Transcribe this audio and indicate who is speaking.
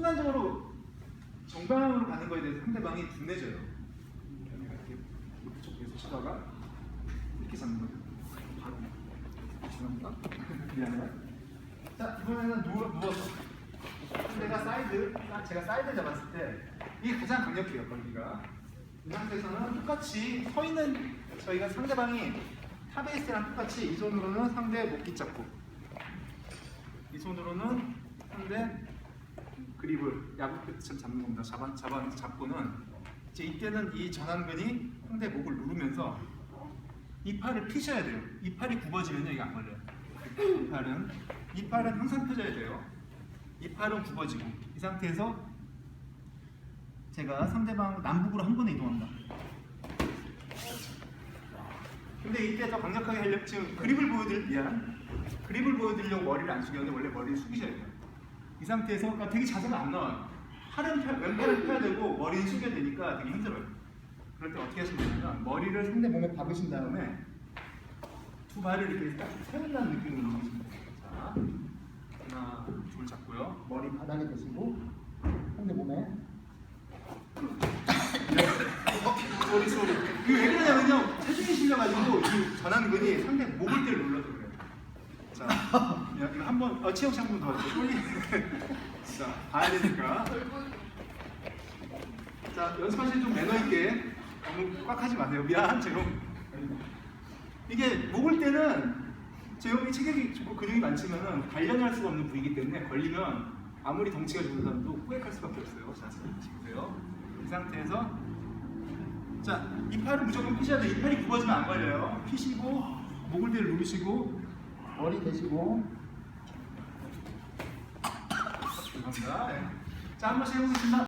Speaker 1: 순간적으로 정방향으로 가는 거에 대해서 상대방이 분해져요. 이렇게 이쪽에서 치다가 이렇게 잡는 거예요. 바로. 죄송합니다. 미안해요. 자 이번에는 누워, 누워서 상대가 사이드, 제가 사이드 잡았을 때 이게 가장 강력해요 걸기가. 이 상태에서는 똑같이 서 있는 저희가 상대방이 탑에이스랑 똑같이 이 손으로는 상대 목기 잡고 이 손으로는 상대 그립을 야구 끝처럼 잡는 겁니다. 잡아, 잡아, 잡고는 이제 이때는 이 전완근이 상대 목을 누르면서 이 팔을 피셔야 돼요. 이 팔이 굽어지면 이게 안 걸려요. 이 팔은 이 팔은 항상 펴져야 돼요. 이 팔은 굽어지고 이 상태에서 제가 상대방 남북으로 한 번에 이동합니다. 근데 이때 더 강력하게 하려면 지금 그립을 보여드릴 미안 그립을 보여드리려고 머리를 안 숙였는데 원래 머리를 숙이셔야 돼요. 이 상태에서 그러니까 되게 자세가 안 나와요. 팔은 펴, 왼팔은 펴야 되고 머리는 숙여야 되니까 되게 힘들어요. 그럴 때 어떻게 하시면 되냐면 머리를 상대 몸에 박으신 다음에 두 발을 이렇게 딱 세운다는 느낌으로 누르시면 돼요. 자, 하나, 둘 잡고요. 머리 바닥에 대시고 상대 몸에 소리 소리. 이거 왜 그러냐면요. 체중이 실려가지고 이 전완근이 상대 목을 때를 눌러서 그래요. 자, 한번 어, 치영 씨한번 더. 쏠리. 자, 봐야 되니까. 자, 연습하실 때좀 매너 있게 너무 꽉 하지 마세요. 미안, 재용. 이게 목을 때는 재용이 체격이 좋고 근육이 많지만은 단련할 수가 없는 부위이기 때문에 걸리면 아무리 덩치가 좋은 사람도 후회할 수밖에 없어요. 자, 지보세요. 이 상태에서 자, 이 팔은 무조건 피셔야 돼요. 이 팔이 굽어지면 안 걸려요. 피시고 목을 대를 누르시고 머리 대시고 죄송합니다. 네. 자, 한 번씩 해보겠습니다.